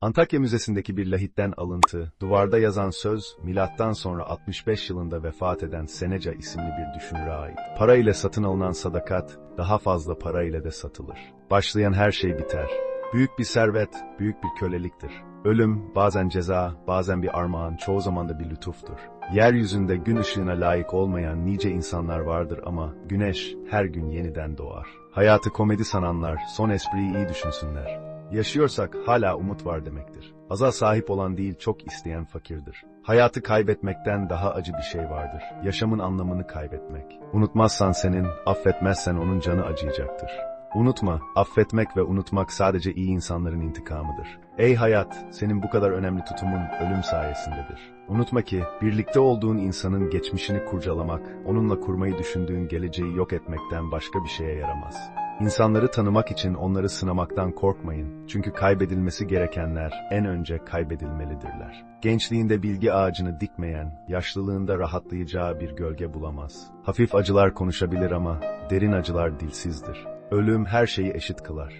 Antakya Müzesi'ndeki bir lahitten alıntı, duvarda yazan söz, milattan sonra 65 yılında vefat eden Seneca isimli bir düşünüre ait. Para ile satın alınan sadakat, daha fazla para ile de satılır. Başlayan her şey biter. Büyük bir servet, büyük bir köleliktir. Ölüm, bazen ceza, bazen bir armağan, çoğu zaman da bir lütuftur. Yeryüzünde gün ışığına layık olmayan nice insanlar vardır ama güneş her gün yeniden doğar. Hayatı komedi sananlar son espriyi iyi düşünsünler. Yaşıyorsak hala umut var demektir. Aza sahip olan değil çok isteyen fakirdir. Hayatı kaybetmekten daha acı bir şey vardır. Yaşamın anlamını kaybetmek. Unutmazsan senin, affetmezsen onun canı acıyacaktır. Unutma, affetmek ve unutmak sadece iyi insanların intikamıdır. Ey hayat, senin bu kadar önemli tutumun ölüm sayesindedir. Unutma ki, birlikte olduğun insanın geçmişini kurcalamak, onunla kurmayı düşündüğün geleceği yok etmekten başka bir şeye yaramaz. İnsanları tanımak için onları sınamaktan korkmayın. Çünkü kaybedilmesi gerekenler en önce kaybedilmelidirler. Gençliğinde bilgi ağacını dikmeyen, yaşlılığında rahatlayacağı bir gölge bulamaz. Hafif acılar konuşabilir ama derin acılar dilsizdir. Ölüm her şeyi eşit kılar.